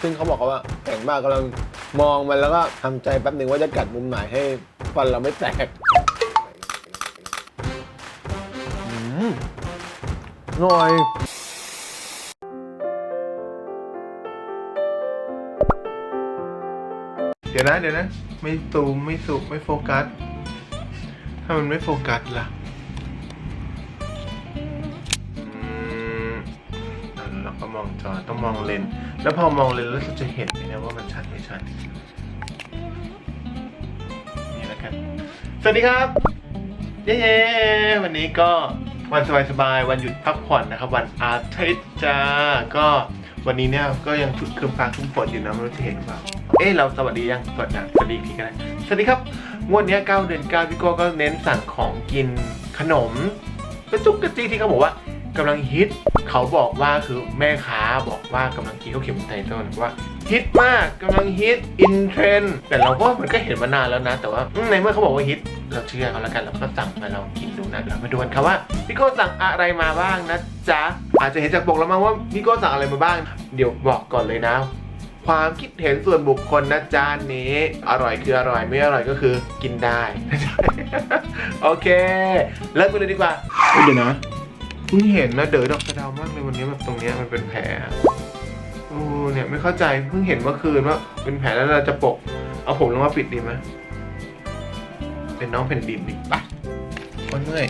ซึ่งเขาบอกว่าแข็งมากกำลังมองมันแล้วก็ทำใจแป๊บหนึ่งว่าจะกัดมุมไหนให้ฟันเราไม่แตกอืมหน่อยเดี๋ยวนะเดี๋ยวนะ ไม่ซูมไม่สุกไม่โฟกัส ถ้ามันไม่โฟกัสล่ะ มองจอต้องมองเลนส์แล้วพอมองเลนส์แล้วจะเห็นไหมนะว่ามันชัดไม่ชัดนี่แล้วกัน สวัสดีครับเย้ๆวันนี้ก็วันสบายๆวันหยุดพักผ่อนนะครับ วันอาทิตย์จ้าก็วันนี้เนี่ยก็ยังชุดคืมฟ้าครึมฝนอยู่นะไม่รู้จะเห็นหรือเปล่าเอ๊ะเราสวัสดียังสวัสดีสวัสดีอีกทีกันนะสวัสดีครับงวดนี้9เดือน9พี่โก้ก็เน้นสั่งของกินขนมกระจุกกระจี้ที่เขาบอกว่า กำลังฮิต เขาบอกว่าคือแม่ค้าบอกว่ากำลังฮิตเขาเขียนบนไตเติ้ลว่าฮิตมากกำลังฮิตอินเทรนแต่เราก็มันก็เห็นมานานแล้วนะ แต่ว่าในเมื่อเขาบอกว่าฮิตเราเชื่อเขาแล้วกันเราก็สั่งมาลองกินดูนะเรามาดูกันครับว่าพี่โก้สั่งอะไรมาบ้างนะจ๊ะอาจจะเห็นจากปกแล้วมั้งว่าพี่โก้สั่งอะไรมาบ้าง เดี๋ยวบอกก่อนเลยนะ ความคิดเห็นส่วนบุคคลนะจานนี้ อร่อยคืออร่อยไม่อร่อยก็คือกินได้ โอเคเริ่มกันเลยดีกว่าเดี๋ยวนะ เพิ่งเห็นนะเด๋อดอกสะเดามากเลยวันนี้แบบตรงเนี้ยมันเป็นแผลโอ้เนี่ยไม่เข้าใจเพิ่งเห็นเมื่อคืนว่าเป็นแผลแล้วเราจะปก เอาผมลงมาปิดดีไหมเป็นน้องแผ่นดินนี่ปะโอ้ยเมื่อย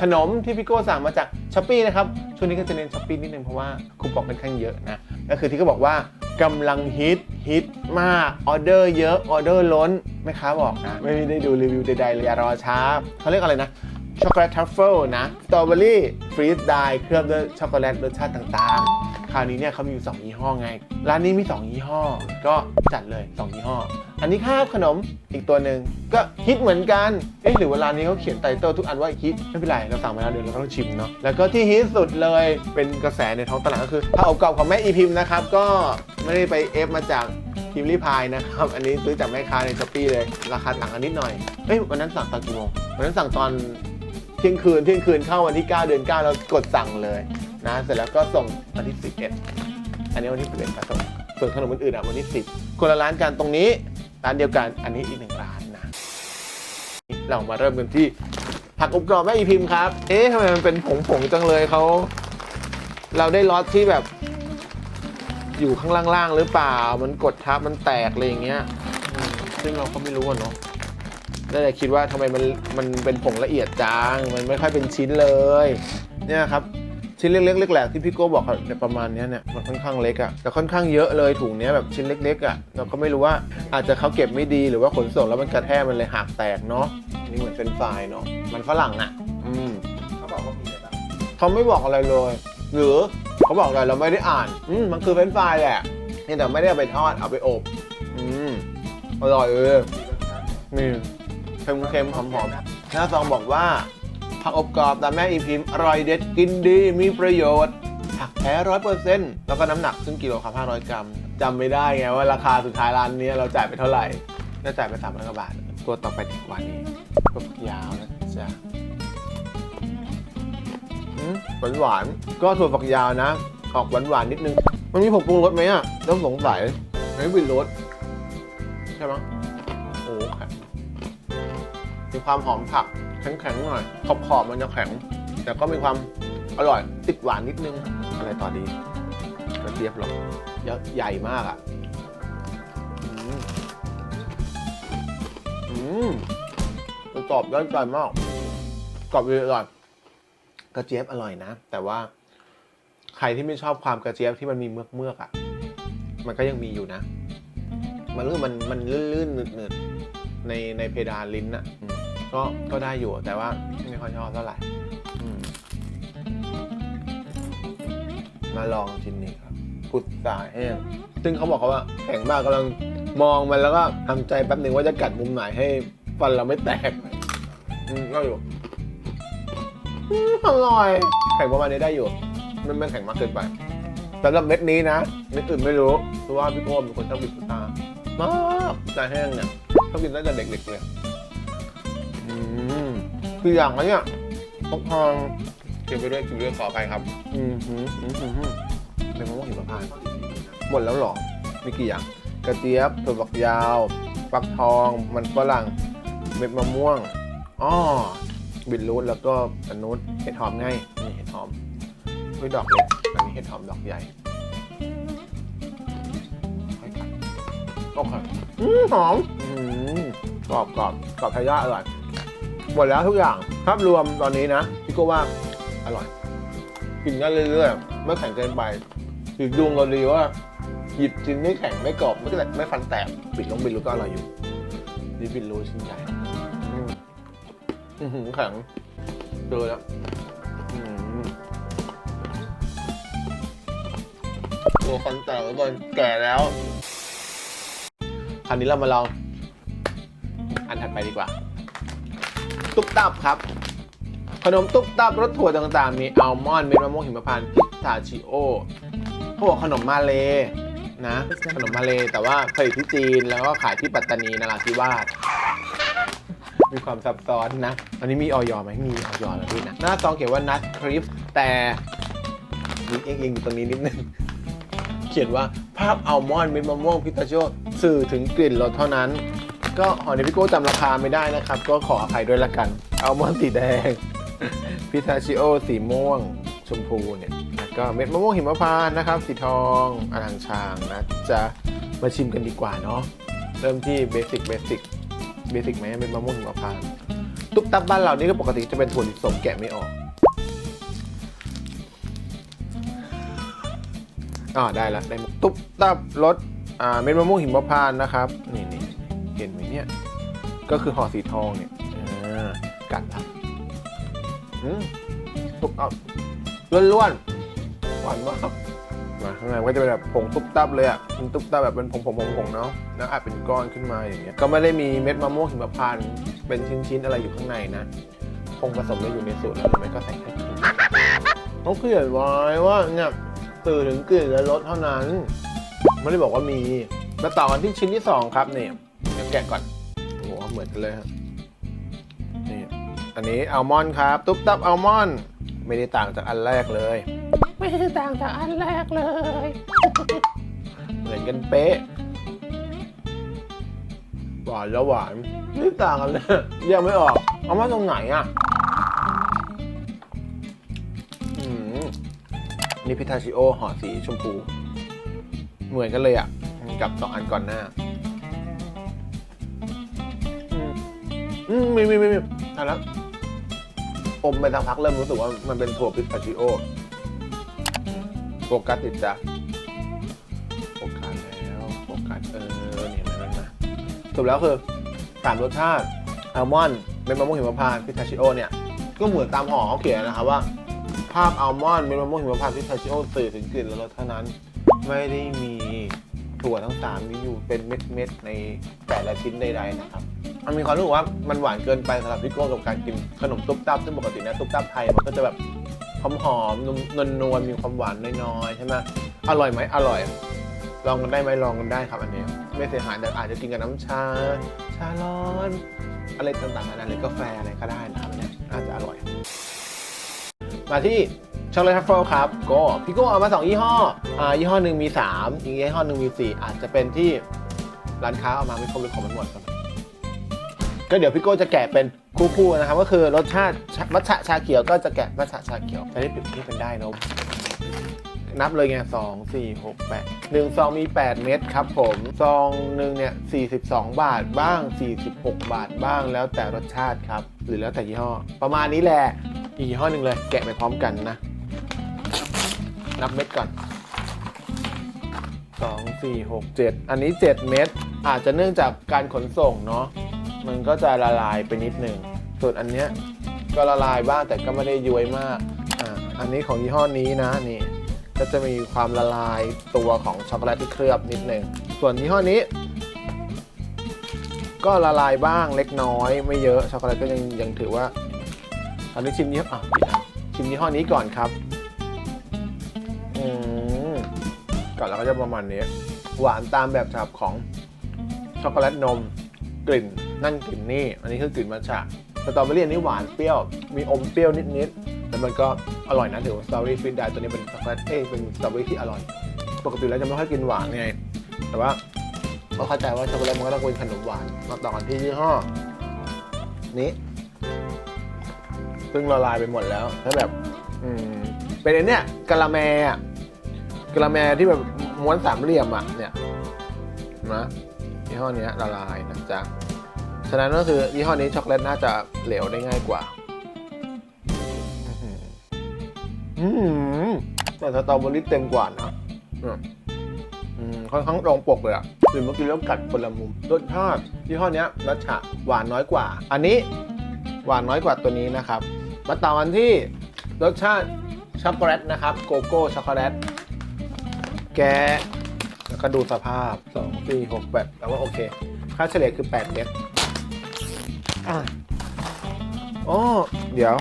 ขนมที่พี่โก้สั่งมาจากช้อปปีนะครับ ช่วงนี้ก็จะเน้นช้อปปีนิดนึงเพราะว่าคูปองค่อนข้างเยอะนะก็คือที่เขาบอกว่ากำลังฮิตฮิตมากออเดอร์เยอะออเดอร์ล้นแม่ค้าบอกนะไม่ได้ดูรีวิวใดๆเลยอย่ารอช้าเขาเรียกอะไรนะ ช็อกโกแลตทัฟเฟิลนะสตรอเบอรี่ฟรีสไดเคลือบด้วยช็อกโกแลตรสชาติต่างๆ คราวนี้เนี่ยเขามีอยู่2ยี่ห้อไง ร้านนี้มี 2 ยี่ห้อ ก็จัดเลย 2 ยี่ห้อ อันนี้ครับขนมอีกตัวหนึ่งก็ฮิตเหมือนกัน เอ๊ะหรือว่าร้านนี้เขาเขียนไตเติลทุกอันว่าฮิตไม่เป็นไร เราสั่งมาแล้วเดี๋ยวเราก็ต้องชิมเนาะแล้วก็ที่ฮิตสุดเลยเป็นกระแสในท้องตลาดก็คือผ้าอบกรอบของแม่อีพิมพ์นะครับก็ไม่ได้ไปเอฟมาจากพิมพ์รีพายนะครับ อันนี้ซื้อจากแม่ค้าในช้อปปี้เลย ราคาต่างกันนิดหน่อยเอ้ย วันนั้นสั่งตอนกี่โมง วันนั้นสั่งตอน เที่ยงคืนเที่ยงคืนเข้าวันที่ 9 เดือน9แล้วกดสั่งเลยนะเสร็จแล้วก็ส่งวันที่ 11 อันนี้วันที่11ก็ส่งส่วนขนมอื่นๆอะวันที่10 คนละร้านกันตรงนี้ร้านเดียวกันอันนี้อีกหนึ่งร้านนะเรามาเริ่มกันที่ผักอบกรอบแม่อีพิมพ์ครับ เอ๊ะทำไมมันเป็นผงๆจังเลยเขาเราได้ล็อตที่แบบ อยู่ข้างล่างๆหรือเปล่า มันกดทับมันแตกอะไรอย่างเงี้ยอืมซึ่งเราก็ไม่รู้อะเนาะ น่าจะคิดว่าทำไมมันมันเป็นผงละเอียดจัง มันไม่ค่อยเป็นชิ้นเลย เนี่ยครับชิ้นเล็กๆแหลกๆที่พี่โก้บอกเนี่ยประมาณนี้เนี่ยมันค่อนข้างเล็กอะแต่ค่อนข้างเยอะเลยถุงเนี้ยแบบชิ้นเล็กๆอะเราก็ไม่รู้ว่าอาจจะเขาเก็บไม่ดีหรือว่าขนส่งแล้วมันกระแทกมันเลยหักแตกเนาะนี่เหมือนเป็นไฟรายเนาะมันฝรั่งอะอืมเขาบอกว่ามีอะไรบ้างเขาไม่บอกอะไรเลย หรือเขาบอกอะไรเราไม่ได้อ่านอืมมันคือเป็นไฟรายแหละนี่แต่ไม่ได้เอาไปทอดเอาไปอบ อืมอร่อยเลยมีรสชาตินี่ เค็มๆหอมๆหน้าซองบอกว่าผักอบกรอบตามแม่อีพิมพ์อร่อยเด็ดกินดีมีประโยชน์ ผักแท้ร้อยเปอร์เซ็นต์แล้วก็น้ำหนักครึ่งกิโลครับ500กรัมจำไม่ได้ไงว่าราคาสุดท้ายร้านนี้เราจ่ายไปเท่าไหร่น่าจ่ายไป300กว่าบาท ตัวต่อไปดีกว่านี้ก็ผักยาวนะจ๊ะหวานหวานๆก็ถั่วฝักยาวนะ ออกหวานหวานๆนิดนึง มันมีผงปรุงรสไหมอะต้องสงสัยไม่เป็นรสใช่ไหม ความหอมผักแข็งๆหน่อยขอบขอบๆมันจะแข็ง แต่ก็มีความอร่อยติดหวานนิดนึง อะไรต่อดีกระเทียบหรอเยอะใหญ่มากอะอืมอืมมันกรอบได้ใจมากกรอบเลยอร่อยกระเจี๊ยบอร่อยนะ แต่ว่าใครที่ไม่ชอบความกระเจี๊ยบที่มันมีเมือกเมือกๆอะ มันก็ยังมีอยู่นะ มันรู้มันมันลื่นๆหนืดๆในในเพดานลิ้นอะ ก็ก็ได้อยู่แต่ว่าไม่ค่อยชอบเท่าไหร่อืมมาลองชิ้นนี้ครับพุทราแห้งซึ่งเขาบอกเขาว่าแข็งมากกำลังมองมันแล้วก็ทำใจแป๊บหนึ่งว่าจะกัดมุมไหนให้ฟันเราไม่แตกอืมก็อยู่อืมอร่อย แข็งประมาณนี้ได้อยู่ มันไม่แข็งมากเกินไปสำหรับเม็ดนี้นะเม็ดอื่นไม่รู้เพราะว่าพี่โก้เป็นคนชอบกินพุทรามากพุทราแห้งเนี่ยชอบกินตั้งแต่เด็กๆเลย คืออย่างนะเนี่ยพกทองเก็บไปด้วยกินไปด้วยขออภัยครับ อืมหืมอืมหืมหืมเป็นมะม่วงหิมพานต์หมดแล้วเหรอมีกี่อย่าง กระเจี๊ยบถั่วฝักยาวฟักทอง มันฝรั่ง เม็ดมะม่วงอ้อบิดรูทแล้วก็อันนู้นเห็ดหอมไงนี่เห็ดหอมด้วยดอกเล็กอันนี้เห็ดหอมดอกใหญ่ค่อยกัดโอเคอืมหอมอืมกรอบกรอบกรอบทายาทอร่อย หมดแล้วทุกอย่างภาพรวมตอนนี้นะพี่ก็ว่าอร่อย กินได้เรื่อยๆไม่แข็งเกินไปคือดุงเราดีว่าหยิบชิ้นไม่แข็งไม่กรอบไม่แตกไม่ฟันแตกปิดลงบิดรูก็อร่อยอยู่นี่บิดรูชิ้นใหญ่อืมหือแข็งเจอแล้วอืมตัวฟันแตกแล้วนแก่แล้วคราวนี้เรามาลองอันถัดไปดีกว่า ตุ๊บตับครับ ขนมตุ๊บตับรสถั่วต่างๆ มีอัลมอนด์เม็ดมะม่วงหิมพานต์พิสตาชิโอเขาบอกขนมมาเลนะขนมมาเลแต่ว่าผลิตที่จีนแล้วก็ขายที่ปัตตานีนราธิวาสมีความซับซ้อนนะ อันนี้มีออยอไหมมีออยแล้วด้วยนะ หน้าซองเขียนว่านัทคริปแต่มีเองๆอยู่ตรงนี้นิดนึง เขียนว่าภาพอัลมอนด์เม็ดมะม่วงพิสตาชิโอสื่อถึงกลิ่นรสเท่านั้น ก็หอเดพิโก้จำราคาไม่ได้นะครับ ก็ขออภัยด้วยละกัน อัลมอนด์สีแดง พิทาชิโอสีม่วง ชมพูเนี่ยแล้วก็เม็ดมะม่วงหิมพานต์นะครับ สีทองอลังชางนะจะมาชิมกันดีกว่าเนาะ เริ่มที่เบสิกเบสิกเบสิกไหมเม็ดมะม่วงหิมพานต์ตุ๊บตับบ้านเรานี่ก็ปกติจะเป็นถั่วลิสงแกะไม่ออกอ๋อได้แล้วได้ตุ๊บตับรสอ่าเม็ดมะม่วงหิมพานต์นะครับ นี่นี่ เห็นไหมเนี่ยก็คือห่อสีทองเนี่ยอ่ากัดครับอืมตุ๊บตับล้วนๆหวานมากมาข้างในก็จะเป็นแบบผงตุ๊บตับเลยอะมันตุ๊บตับแบบเป็นผงผงผงผงเนาะแล้วอาจเป็นก้อนขึ้นมาอย่างเงี้ยก็ไม่ได้มีเม็ดมะม่วงหิมพานต์เป็นชิ้นๆอะไรอยู่ข้างในนะคงผสมไว้อยู่ในสูตรแล้วหรือไม่ก็ใส่แค่ครีมต้องเขียนไว้ว่าเนี่ยสื่อถึงกลิ่นและรสเท่านั้น ไม่ได้บอกว่ามีมาต่อกันที่ชิ้นที่สองครับเนี่ยเดี๋ยว แกะก่อนโอ้โหเหมือนกันเลยครับนี่อันนี้อัลมอนด์ครับ ตุ๊บตับอัลมอนด์ไม่ได้ต่างจากอันแรกเลย ไม่ได้ต่างจากอันแรกเลย เหมือนกันเป๊ะหวานแล้วหวานไม่ต่างกันเลยแยกไม่ออกเอามาตรงไหนอะอืมนี่พิทาชิโอห่อสีชมพู เหมือนกันเลยอะ กับสองอันก่อนหน้า อืมมีมีมีมีอันแล้วอมไปสักพักเริ่มรู้สึกว่ามันเป็นถั่วพิสตาชิโอโฟกัสติดจ้ะโฟกัสแล้วโฟกัสเออเนี่ยมันนะสรุปแล้วคือสามรสชาติอัลมอนด์เป็นมะม่วงหิมพานต์พิสตาชิโอเนี่ย ก็เหมือนตามห่อเขาเขียนนะครับว่า ภาพอัลมอนด์เป็นมะม่วงหิมพานต์พิสตาชิโอสื่อถึงกลิ่นและรสเท่านั้น ไม่ได้มีถั่วทั้งสามนี้อยู่เป็นเม็ดๆในแต่ละชิ้นใดๆนะครับ มันมีความรู้สึกว่ามันหวานเกินไปสำหรับพี่โก้กับการกินขนมตุ๊บตับซึ่งปกตินะตุ๊บตับไทยมันก็จะแบบหอมหอมๆนวลนวลๆมีความหวานน้อยๆใช่ไหมอร่อยไหมอร่อย ลองกันได้ไหมลองกันได้ครับอันนี้ ไม่เสียหายแต่อาจจะกินกับน้ำชา ชาร้อน อะไรต่างๆนานาหรือกาแฟอะไรก็ได้นะครับอันเนี่ยอาจจะอร่อย มาที่ช็อกโกแลตทัฟเฟิลครับก็พี่โก้เอามาสองยี่ห้ออ่ายี่ห้อหนึ่งมี 3 อีกยี่ห้อหนึ่งมี 4 อาจจะเป็นที่ร้านค้าเอามาไม่ครบหรือของมันหมดครับ ก็เดี๋ยวพี่โก้จะแกะเป็นคู่ๆนะครับ ก็คือรสชาติมัทฉะชาเขียวก็จะแกะมัทฉะชาเขียวจะได้เปรียบเทียบกันได้นะนับเลยไงสองสี่หกแปดหนึ่งซองมี 8 เม็ดครับผมซองหนึ่งเนี่ย42 บาทบ้าง 46 บาทบ้างแล้วแต่รสชาติครับ หรือแล้วแต่ยี่ห้อ ประมาณนี้แหละอีกยี่ห้อหนึ่งเลยแกะไปพร้อมกันนะ นับเม็ดก่อน 2 4 6 7 อันนี้ 7 เม็ดอาจจะเนื่องจากการขนส่งเนาะ มันก็จะละลายไปนิดหนึ่งส่วนอันเนี้ยก็ละลายบ้างแต่ก็ไม่ได้ย้วยมาก อ่า อันนี้ของยี่ห้อนี้นะนี่ ก็จะมีความละลายตัวของช็อกโกแลตที่เคลือบนิดหนึ่งส่วนยี่ห้อนี้ ก็ละลายบ้างเล็กน้อย ไม่เยอะช็อกโกแลตก็ยังยังถือว่า อันนี้ชิมยี่ห้ออะผิดอันชิมยี่ห้อนี้ก่อนครับ อืมก่อนแล้วก็จะประมาณนี้ หวานตามแบบฉบับของช็อกโกแลตนมกลิ่น นั่นกลิ่นนี่ อันนี้คือกลิ่นมัทฉะสตรอเบอรี่อันนี้หวานเปรี้ยว มีอมเปรี้ยวนิดๆแต่มันก็อร่อยนะถือว่าสตรอเบอรี่ฟินได้ตัวนี้เป็นช็อกโกแลตเอ้ยเป็นสตรอเบอรี่ที่อร่อย ปกติแล้วจะไม่ค่อยกินหวานไง แต่ว่าเขาเข้าใจว่าช็อกโกแลตมันก็ต้องเป็นขนมหวานมาต่อกันที่ยี่ห้อนี้ ซึ่งละลายไปหมดแล้วถ้าแบบ อืม เป็นไอ้เนี่ยกะละแมอะกะละแมที่แบบม้วนสามเหลี่ยมอะเนี่ยนะยี่ห้อเนี้ยละลายนะจ๊ะ ฉะนั้นก็คือยี่ห้อนี้ช็อกโกแลตน่าจะเหลวได้ง่ายกว่าอืมแต่สตรอเบอรี่เต็มกว่านะอืมอืมค่อนข้างตรงปกเลยอะหรือเมื่อกี้แล้วกัดคนละมุมรสชาติยี่ห้อเนี้ยรสชาติหวานน้อยกว่า อันนี้หวานน้อยกว่าตัวนี้นะครับ มาต่อกันที่รสชาติช็อกโกแลตนะครับ โกโก้ช็อกโกแลต แกะแล้วก็ดูสภาพ 2 4 6 8แต่ว่าโอเค ค่าเฉลี่ยคือ 8 เม็ด อะอ๋อเดี๋ยว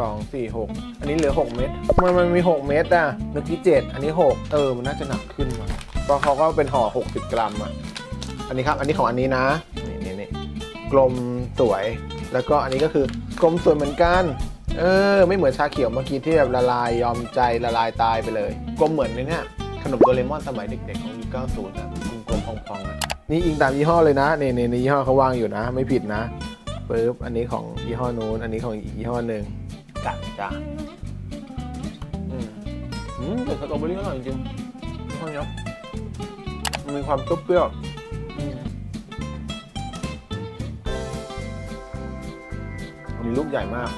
สองสี่หกอันนี้เหลือหกเม็ดทำไมมันมีหกเม็ดอะเมื่อกี้เจ็ดอันนี้หกเออมันน่าจะหนักขึ้นมาเพราะเขาก็เป็นห่อหกสิบกรัมอะอันนี้ครับ อันนี้ของอันนี้นะนี่นี่นี่กลมสวย แล้วก็อันนี้ก็คือกลมสวยเหมือนกันเออไม่เหมือนชาเขียวเมื่อกี้ที่แบบละลายยอมใจละลายตายไปเลย กลมเหมือนเนี่ย ขนมโดเรมอนสมัยเด็กๆของยุคเก้าศูนย์อะกลมๆพองๆอะนี่อิงตามยี่ห้อเลยนะนี่นี่นี่ยี่ห้อเขาวางอยู่นะ ไม่ผิดนะ ปึ๊บอันนี้ของยี่ห้อนู้นอันนี้ของอีกยี่ห้อหนึ่งกัดจ้าอืมอืมแต่สตรอเบอรี่อร่อยจริงๆข้าวเนียมันมีความเปรี้ยวๆอืมอันนี้ลูกใหญ่มาก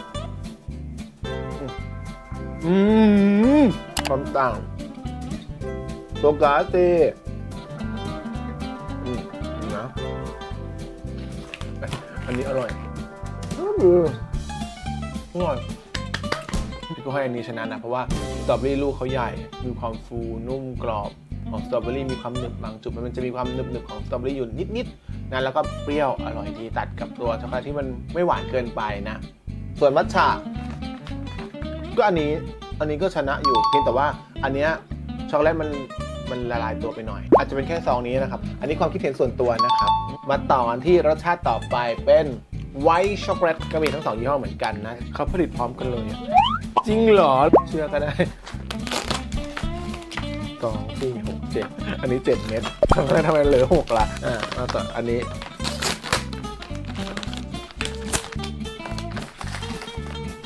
อืมความต่างโตกาเตอืมนะ อันนี้อร่อยอืมอร่อยพี่ก็ให้อันนี้ชนะนะ เพราะว่าสตรอเบอรี่ลูกเขาใหญ่ มีความฟูนุ่มกรอบของสตรอเบอรี่มีความหนึบบางจุดมันจะมีความหนึบๆของสตรอเบอรี่อยู่นิดๆนะแล้วก็เปรี้ยวอร่อยดีตัดกับตัวช็อกโกแลตที่มันไม่หวานเกินไปนะ ส่วนมัทฉะก็อันนี้อันนี้ก็ชนะอยู่เพียงแต่ว่าอันเนี้ยช็อกโกแลตมัน มันละลายตัวไปหน่อย อาจจะเป็นแค่ซองนี้นะครับ อันนี้ความคิดเห็นส่วนตัวนะครับ มาต่อกันที่รสชาติต่อไปเป็นไวท์ช็อกโกแลตก็มีทั้งสองยี่ห้อเหมือนกันนะเขาผลิตพร้อมกันเลย จริงเหรอ เชื่อก็ได้สองสี่หกเจ็ดอันนี้เจ็ดเม็ดทำไมทำไมเหลือหกละอ่ามาต่ออันนี้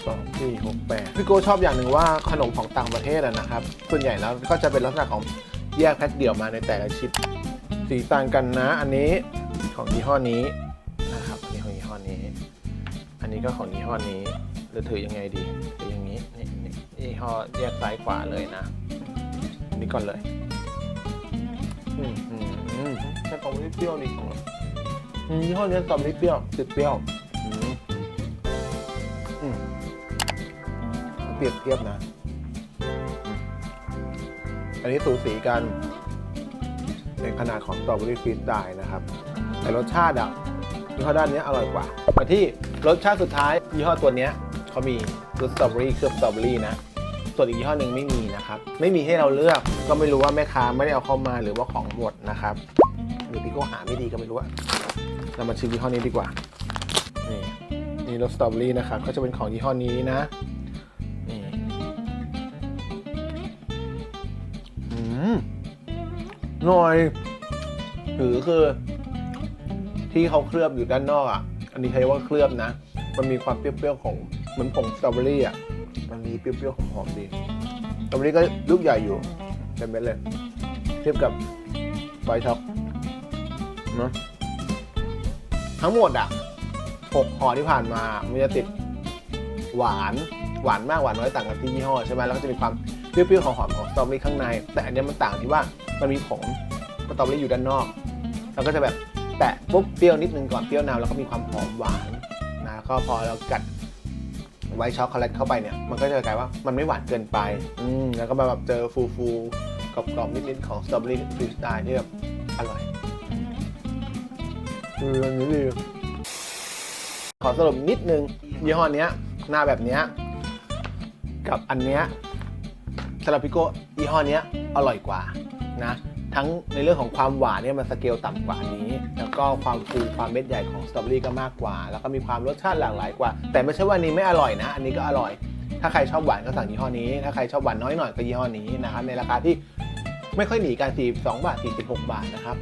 สองสี่หกแปดพี่โก้ชอบอย่างหนึ่งว่าขนมของต่างประเทศอะนะครับ ส่วนใหญ่แล้วก็จะเป็นลักษณะของ แยกแพ็คเดี่ยวมาในแต่ละชิ้นสีต่างกันนะ อันนี้ของยี่ห้อนี้นะครับ อันนี้ของยี่ห้อนี้ อันนี้ก็ของยี่ห้อนี้หรือถือยังไงดีถืออย่างนี้นี่นี่ยี่ห้อแยกซ้ายขวาเลยนะอันนี้ก่อนเลยอืมอืมอืมใช่ตรอเบอรี่เปรี้ยวดีของเราอืมยี่ห้อนี้ตอเบอรี่เปรี้ยวติดเปรี้ยวอืมอืมเปรียบเทียบนะ อันนี้สูสีกันในขนาดของสตรอเบอรี่ฟรีสไตล์นะครับ แต่รสชาติอะยี่ห้อด้านนี้อร่อยกว่ามาที่รสชาติสุดท้ายยี่ห้อตัวเนี้ยเขามีรสสตรอเบอรี่เคลือบสตรอเบอรี่นะส่วนอีกยี่ห้อหนึ่งไม่มีนะครับ ไม่มีให้เราเลือกก็ไม่รู้ว่าแม่ค้าไม่ได้เอาเข้ามาหรือว่าของหมดนะครับหรือพี่ก็หาไม่ดีก็ไม่รู้อะเรามาชิมยี่ห้อนี้ดีกว่า นี่นี่รสสตรอเบอรี่นะครับก็จะเป็นของยี่ห้อนี้นะ หน่อยถือคือ ที่เขาเคลือบอยู่ด้านนอกอะ อันนี้ใช้ว่าเคลือบนะ มันมีความเปรี้ยวๆของเหมือนผงสตรอเบอรี่อะ มันมีเปรี้ยวๆหอมๆดีสตรอเบอรี่ก็ลูกใหญ่อยู่เป็นเม็ดเลย เทียบกับไวท์ช็อกนะทั้งหมดอะหกห่อที่ผ่านมา มันจะติดหวานหวานมากหวานน้อยต่างกันที่ยี่ห้อใช่ไหมแล้วก็จะมีความ เปรี้ยวๆหอมๆของสตรอเบอรี่ข้างใน แต่อันเนี้ยมันต่างที่ว่ามันมีผงสตรอเบอรี่อยู่ด้านนอกแล้วก็จะแบบแตะปุ๊บเปรี้ยวนิดนึงก่อนเปรี้ยวนำแล้วก็มีความหอมหวานนะก็พอเรากัดไวช็อกโกแลตเข้าไปเนี่ยมันก็จะกลายว่ามันไม่หวานเกินไปอืมแล้วก็มาแบบเจอฟูฟูกรอบๆนิดๆของสตรอเบอรี่ฟรีสไตล์ที่แบบอร่อยคืออันนี้ดีขอสรุปนิดนึงยี่ห้อเนี้ยหน้าแบบเนี้ยกับอันเนี้ย ซาลาปิโก้ยี่ห้อนี้อร่อยกว่านะทั้งในเรื่องของความหวานเนี่ยมันสเกลต่ำกว่านี้ แล้วก็ความฟูความเม็ดใหญ่ของสตรอเบอรี่ก็มากกว่า แล้วก็มีความรสชาติหลากหลายกว่า แต่ไม่ใช่ว่านี้ไม่อร่อยนะ อันนี้ก็อร่อย ถ้าใครชอบหวานก็สั่งยี่ห้อนี้ ถ้าใครชอบหวานน้อยหน่อยก็ยี่ห้อนี้นะครับในราคาที่ไม่ค่อยหนีกัน42บาท46 บาทนะครับ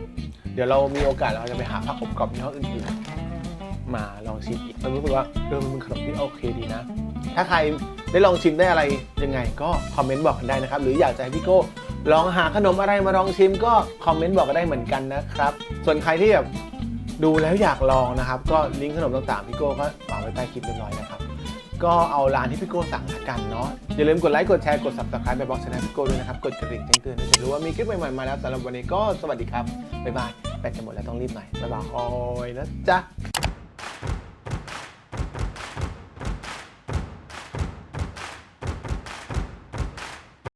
เดี๋ยวเรามีโอกาสเราจะไปหาผักอบกรอบยี่ห้ออื่นๆมาลองชิมอีกเรารู้สึกว่าเออมันเป็นขนมที่โอเคดีนะ ถ้าใครได้ลองชิมได้อะไรยังไง ก็คอมเมนต์บอกกันได้นะครับ หรืออยากจะให้พี่โก้ลองหาขนมอะไรมาลองชิมก็คอมเมนต์บอกกันได้เหมือนกันนะครับ ส่วนใครที่แบบดูแล้วอยากลองนะครับ ก็ลิงก์ขนมต่างๆพี่โก้ก็วางไว้ใต้คลิปเรียบร้อยนะครับ ก็เอาร้านที่พี่โก้สั่งละกันเนาะอย่าลืมกดไลค์กดแชร์กด subscribe ไปบอกชนะพี่โก้ด้วยนะครับ กดกระดิ่งแจ้งเตือนด้วยจะรู้ว่ามีคลิปใหม่ๆมาแล้วสำหรับวันนี้ก็สวัสดีครับบ๊ายบายแบตจะหมดแล้วต้องรีบหน่อยบ๊ายบายนะจ๊ะ